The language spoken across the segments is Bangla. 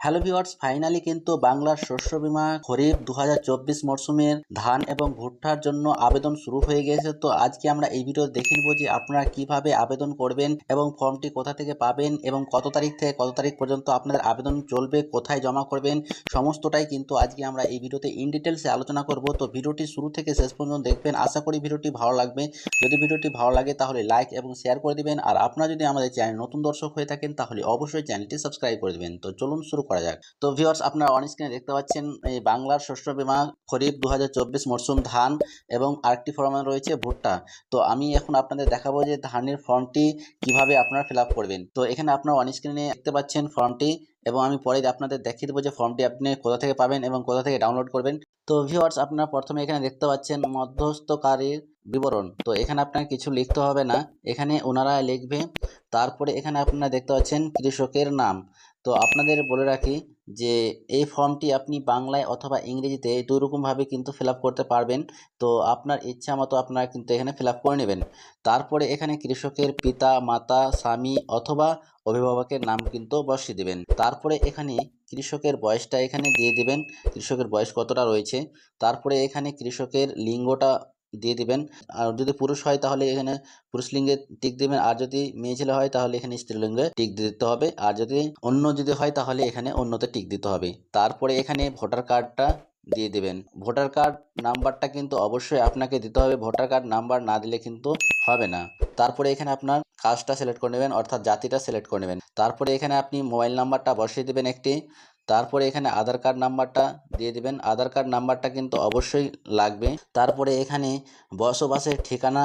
হ্যালো ভিওয়ার্স ফাইনালি কিন্তু বাংলার শস্য বীমা খরিফ দু মরশুমের ধান এবং ভুট্টার জন্য আবেদন শুরু হয়ে গেছে। তো আজকে আমরা এই ভিডিও দেখে নেব যে আপনারা কীভাবে আবেদন করবেন এবং ফর্মটি কোথা থেকে পাবেন এবং কত তারিখ থেকে কত তারিখ পর্যন্ত আপনাদের আবেদন চলবে, কোথায় জমা করবেন, সমস্তটাই কিন্তু আজকে আমরা এই ভিডিওতে ইন ডিটেলসে আলোচনা করব। তো ভিডিওটি শুরু থেকে শেষ পর্যন্ত দেখবেন। আশা করি ভিডিওটি ভালো লাগবে। যদি ভিডিওটি ভালো লাগে তাহলে লাইক এবং শেয়ার করে দিবেন। আর আপনারা যদি আমাদের চ্যানেল নতুন দর্শক হয়ে থাকেন তাহলে অবশ্যই চ্যানেলটি সাবস্ক্রাইব করে দিবেন। তো চলুন শুরু করা যাক। তো ভিউয়ার্স আপনারা অন স্ক্রিনে দেখতে পাচ্ছেন, এই বাংলার শস্য বীমা খরিফ দু হাজার চব্বিশ মরশুম ধান এবং আরেকটি ফর্মে রয়েছে ভুট্টা। তো আমি এখন আপনাদের দেখাবো যে ধানের ফর্মটি কীভাবে আপনারা ফিল করবেন। তো এখানে আপনারা অন স্ক্রিনে দেখতে পাচ্ছেন ফর্মটি এবং আমি পরে আপনাদের দেখিয়ে দেবো যে ফর্মটি আপনি কোথা থেকে পাবেন এবং কোথা থেকে ডাউনলোড করবেন। তো ভিউয়ার্স আপনারা প্রথমে এখানে দেখতে পাচ্ছেন মধ্যস্থকারীর বিবরণ। তো এখানে আপনার কিছু লিখতে হবে না। এখানে ওনারা লিখবে, তারপরে এখানে আপনারা দেখতে পাচ্ছেন কৃষকের নাম। তো আপনাদের বলে রাখি যে, এই ফর্মটি আপনি বাংলায় অথবা ইংরেজিতে দুই রকমভাবে কিন্তু ফিল করতে পারবেন। তো আপনার ইচ্ছা মতো আপনারা কিন্তু এখানে ফিল করে নেবেন। তারপরে এখানে কৃষকের পিতা, মাতা, স্বামী অথবা অভিভাবকের নাম কিন্তু বসিয়ে দেবেন। তারপরে এখানে কৃষকের বয়সটা এখানে দিয়ে দিবেন। কৃষকের বয়স কতটা রয়েছে? তারপরে এখানে কৃষকের লিঙ্গটা দিয়ে দিবেন। আর যদি পুরুষ হয় তাহলে এখানে পুরুষ লিঙ্গে টিক দিবেন। আর যদি মেয়ে ছেলে হয় তাহলে এখানে স্ত্রীলিঙ্গে টিক দিতে হবে। আর যদি অন্য যদি হয় তাহলে এখানে অন্যতে টিক দিতে হবে। তারপরে এখানে ভোটার কার্ডটা দিয়ে দেবেন। ভোটার কার্ড নাম্বারটা কিন্তু অবশ্যই আপনাকে দিতে হবে। ভোটার কার্ড নাম্বার না দিলে কিন্তু হবে না। তারপরে এখানে আপনার কাজটা সিলেক্ট করে নেবেন, অর্থাৎ জাতিটা সিলেক্ট করে নেবেন। তারপরে এখানে আপনি মোবাইল নাম্বারটা বসিয়ে দেবেন একটি। তারপরে এখানে আধার কার্ড নাম্বারটা দিয়ে দিবেন। আধার কার্ড নাম্বারটা কিন্তু অবশ্যই লাগবে। তারপরে এখানে বসবাসের ঠিকানা,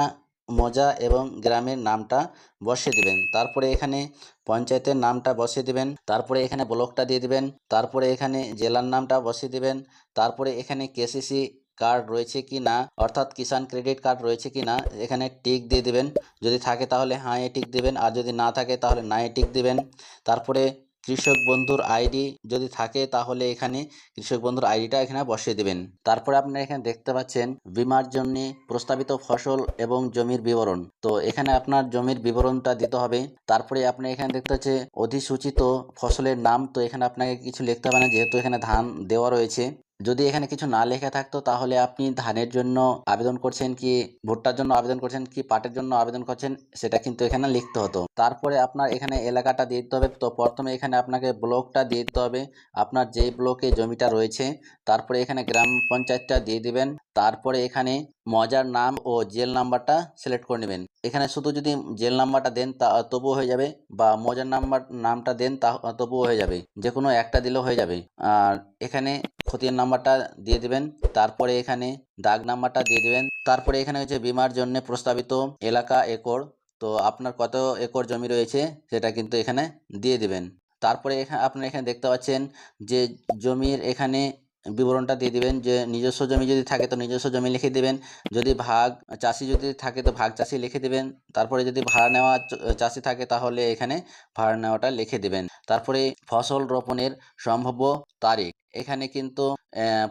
মজা এবং গ্রামের নামটা বসিয়ে দিবেন। তারপরে এখানে পঞ্চায়েতের নামটা বসিয়ে দিবেন। তারপরে এখানে ব্লকটা দিয়ে দিবেন। তারপরে এখানে জেলার নামটা বসিয়ে দিবেন। তারপরে এখানে কেসিসি কার্ড রয়েছে কি না, অর্থাৎ কিষাণ ক্রেডিট কার্ড রয়েছে কি না, এখানে টিক দিয়ে দিবেন। যদি থাকে তাহলে হ্যাঁ এ টিক দিবেন। আর যদি না থাকে তাহলে না এ টিক দিবেন। তারপরে কৃষক বন্ধুর আইডি যদি থাকে তাহলে এখানে কৃষক বন্ধুর আইডিটা এখানে বসিয়ে দেবেন। তারপরে আপনারা এখানে দেখতে পাচ্ছেন বিমার জন্য প্রস্তাবিত ফসল এবং জমির বিবরণ। তো এখানে আপনার জমির বিবরণটা দিতে হবে। তারপরে আপনি এখানে দেখতে পাচ্ছেন অধিসূচিত ফসলের নাম। তো এখানে আপনাকে কিছু লিখতে হবে না, যেহেতু এখানে ধান দেওয়া রয়েছে। যদি এখানে কিছু না লেখা থাকতো, তাহলে আপনি ধানের জন্য আবেদন করছেন কি, ভুট্টার জন্য আবেদন করছেন কি, পাটের জন্য আবেদন করছেন, সেটা কিন্তু এখানে লিখতে হতো। তারপরে আপনার এখানে এলাকাটা দিয়ে দিতে হবে। তো প্রথমে এখানে আপনাকে ব্লকটা দিয়ে দিতে হবে। আপনার যেই ব্লকে জমিটা রয়েছে, তারপরে এখানে গ্রাম পঞ্চায়েতটা দিয়ে দিবেন। তারপরে এখানে মজার নাম ও জেল নাম্বারটা সিলেক্ট করে নেবেন। এখানে শুধু যদি জেল নাম্বারটা দেন তা তবুও হয়ে যাবে বা মজার নাম্বার, নামটা দেন তা তবুও হয়ে যাবে। যে কোনো একটা দিলেও হয়ে যাবে। আর এখানে খতিয়ান নাম্বারটা দিয়ে দেবেন, তারপরে এখানে দাগ নাম্বারটা দিয়ে দেবেন, তারপরে এখানে হচ্ছে বিমার জন্য প্রস্তাবিত এলাকা একর। তো আপনার কত একর জমি রয়েছে সেটা কিন্তু এখানে দিয়ে দেবেন। তারপরে এখানে আপনারা এখানে দেখতে পাচ্ছেন যে জমির এখানে বিবরণটা দিয়ে দিবেন যে নিজস্ব জমি যদি থাকে তো নিজস্ব জমি লিখে দেবেন। যদি ভাগ চাষি যদি থাকে তো ভাগ চাষি লিখে দেবেন। তারপরে যদি ভাড়া নেওয়া চাষি থাকে তাহলে এখানে ভাড়া নেওয়াটা লিখে দেবেন। তারপরে ফসল রোপণের সম্ভাব্য তারিখ। এখানে কিন্তু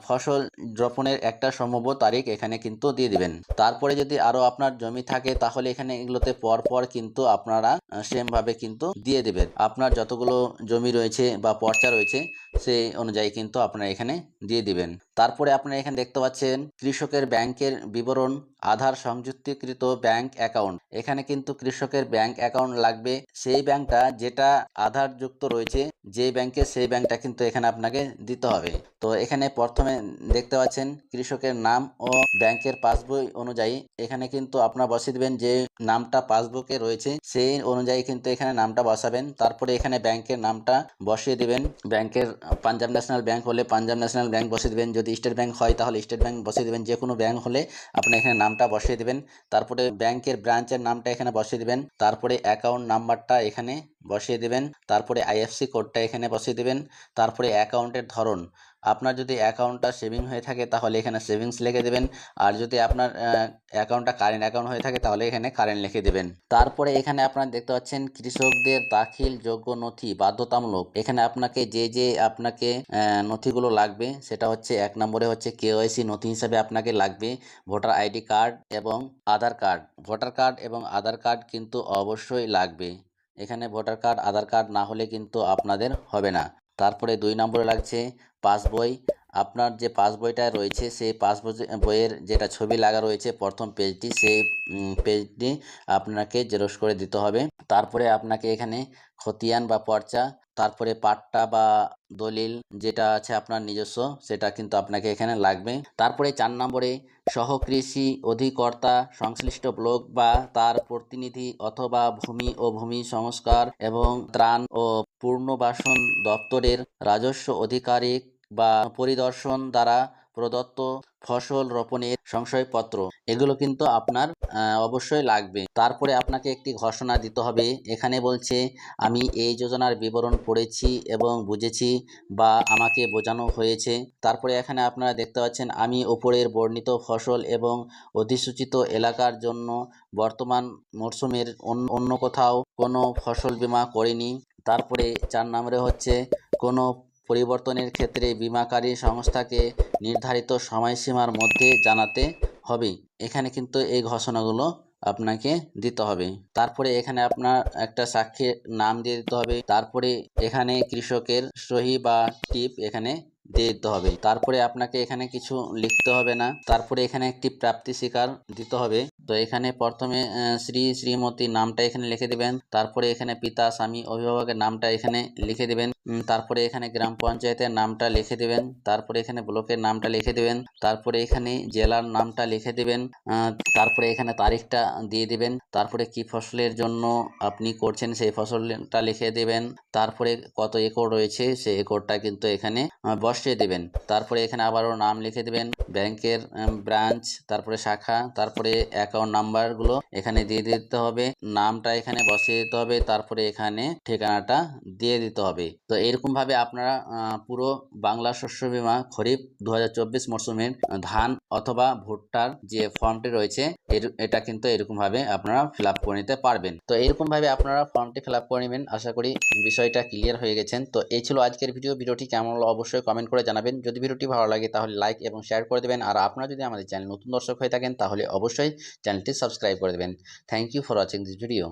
ফসল রোপণের একটা সম্ভাব্য তারিখ এখানে কিন্তু দিয়ে দিবেন। তারপরে যদি আরও আপনার জমি থাকে, তাহলে এখানে এগুলোতে পর পর কিন্তু আপনারা সেমভাবে কিন্তু দিয়ে দেবেন। আপনার যতগুলো জমি রয়েছে বা পর্চা রয়েছে, সেই অনুযায়ী কিন্তু আপনারা এখানে দিয়ে দিবেন। তারপরে আপনারা এখানে দেখতে পাচ্ছেন কৃষকের ব্যাংকের বিবরণ, আধার সংযুক্তিকৃত ব্যাংক অ্যাকাউন্ট। এখানে কিন্তু কৃষকের ব্যাংক অ্যাকাউন্ট লাগবে। সেই ব্যাংকটা যেটা আধার যুক্ত রয়েছে যে ব্যাংকে সেই ব্যাংকটা কিন্তু এখানে আপনাকে দিতে হবে। তো এখানে প্রথমে দেখতে পাচ্ছেন কৃষকের নাম ও ব্যাংকের পাসবই অনুযায়ী এখানে কিন্তু আপনারা বসিয়ে দেবেন যে নামটা পাসবুকে রয়েছে, সেই অনুযায়ী কিন্তু এখানে নামটা বসাবেন। তারপরে এখানে ব্যাংকের নামটা বসিয়ে দিবেন। ব্যাংকের পাঞ্জাব ন্যাশনাল ব্যাংক হলে পাঞ্জাব ন্যাশনাল ব্যাংক বসিয়ে দেবেন। যদি স্টেট ব্যাংক হয়, তাহলে স্টেট ব্যাংক বসিয়ে দেবেন। যে কোনো ব্যাংক হলে আপনি এখানে নামটা বসিয়ে দেবেন। তারপরে ব্যাংকের ব্রাঞ্চের নামটা এখানে বসিয়ে দেবেন। তারপরে অ্যাকাউন্ট নাম্বারটা এখানে বসিয়ে দেবেন। তারপরে আইএফসি কোডটা এখানে বসিয়ে দেবেন। তারপরে অ্যাকাউন্টের ধরন। আপনার যদি অ্যাকাউন্টটা সেভিং হয়ে থাকে তাহলে এখানে সেভিংস লিখে দেবেন। আর যদি আপনার অ্যাকাউন্টটা কারেন্ট অ্যাকাউন্ট হয়ে থাকে তাহলে এখানে কারেন্ট লিখে দেবেন। তারপরে এখানে আপনারা দেখতে পাচ্ছেন কৃষকদের দাখিল যোগ্য নথি বাধ্যতামূলক। এখানে আপনাকে যে যে আপনাকে নথিগুলো লাগবে সেটা হচ্ছে এক নম্বরে হচ্ছে কেওয়াইসি নথি হিসাবে আপনাকে লাগবে। ভোটার আইডি কার্ড এবং আধার কার্ড। ভোটার কার্ড এবং আধার কার্ড কিন্তু অবশ্যই লাগবে। এখানে ভোটার কার্ড, আধার কার্ড না হলে কিন্তু আপনাদের হবে না। তারপরে দুই নম্বরে লাগছে পাসবই আপনার যে পাসবইটা রয়েছে, সেই পাসবই বইয়ের যেটা ছবি লাগা রয়েছে, প্রথম পেজটি, সেই পেজটি আপনাকে জেরক্স করে দিতে হবে। তারপরে আপনাকে এখানে খতিয়ান বা পর্চা, তারপরে পাট্টা বা দলিল যেটা আছে আপনার নিজস্ব, সেটা কিন্তু আপনাকে এখানে লাগবে। তারপরে চার নম্বরে সহকৃষি অধিকর্তা, সংশ্লিষ্ট ব্লক বা তার প্রতিনিধি অথবা ভূমি ও ভূমি সংস্কার এবং ত্রাণ ও পুনর্বাসন দপ্তরের রাজস্ব আধিকারিক বা পরিদর্শন দ্বারা প্রদত্ত ফসল রোপণের সংশয়পত্র। এগুলো কিন্তু আপনার অবশ্যই লাগবে। তারপরে আপনাকে একটি ঘোষণা দিতে হবে। এখানে বলছে, আমি এই যোজনার বিবরণ পড়েছি এবং বুঝেছি বা আমাকে বোঝানো হয়েছে। তারপরে এখানে আপনারা দেখতে পাচ্ছেন, আমি ওপরের বর্ণিত ফসল এবং অধিসূচিত এলাকার জন্য বর্তমান মরশুমের অন্য অন্য কোথাও কোনো ফসল বীমা করিনি। তারপরে চার নম্বরে হচ্ছে কোনো পরিবর্তনের ক্ষেত্রে বিমাকারী সংস্থাকে নির্ধারিত সময়সীমার মধ্যে জানাতে হবে। এখানে কিন্তু এই ঘোষণাগুলো আপনাকে দিতে হবে। তারপরে এখানে আপনার একটা সাক্ষীর নাম দিয়ে দিতে হবে। তারপরে এখানে কৃষকের সহি বা টিপ এখানে দিয়ে দিতে হবে। তারপরে আপনাকে এখানে কিছু লিখতে হবে না। তারপরে এখানে একটি প্রাপ্তি স্বীকার দিতে হবে। তো এখানে প্রথমে শ্রী শ্রীমতী নামটা এখানে লিখে দেবেন। তারপরে এখানে পিতা, স্বামী, অভিভাবকের নামটা এখানে লিখে দেবেন। তারপরে এখানে গ্রাম পঞ্চায়েতের নামটা লিখে দেবেন, তারপরে এখানে ব্লকের নামটা লিখে দেবেন, তারপরে এখানে জেলার নামটা লিখে দেবেন তারপরে এখানে তারিখটা দিয়ে দিবেন, তারপরে কি ফসলের জন্য আপনি করছেন সেই ফসলটা লিখে দেবেন, তারপরে কত একর রয়েছে সেই একরটা কিন্তু এখানে বসিয়ে দেবেন, তারপরে এখানে আবারও নাম লিখে দেবেন, ব্যাংকের ব্রাঞ্চ, তারপরে শাখা, তারপরে অ্যাকাউন্ট নাম্বারগুলো এখানে দিয়ে দিতে হবে, নামটা এখানে বসিয়ে দিতে হবে, তারপরে এখানে ঠিকানাটা দিয়ে দিতে হবে। তো এরকম ভাবে আপনারা পুরো বাংলা শস্য বীমা খরিফ দু মরশুমের ধান অথবা ভুট্টার যে ফর্মটি রয়েছে এটা কিন্তু এরকম ভাবে আপনারা ফিল আপ করে নিতে পারবেন। তো এরকম ভাবে আপনারা ফর্মটি ফিল আপ করে নেবেন। আশা করি বিষয়টা ক্লিয়ার হয়ে গেছেন। তো এই ছিল আজকের ভিডিও। ভিডিওটি কেমন হলো অবশ্যই কমেন্ট করে জানাবেন। যদি ভিডিওটি ভালো লাগে তাহলে লাইক এবং শেয়ার করে দেবেন। আর আপনারা যদি আমাদের চ্যানেল নতুন দর্শক হয়ে থাকেন তাহলে অবশ্যই চ্যানেলটি সাবস্ক্রাইব করে দেবেন। Thank you for watching this video.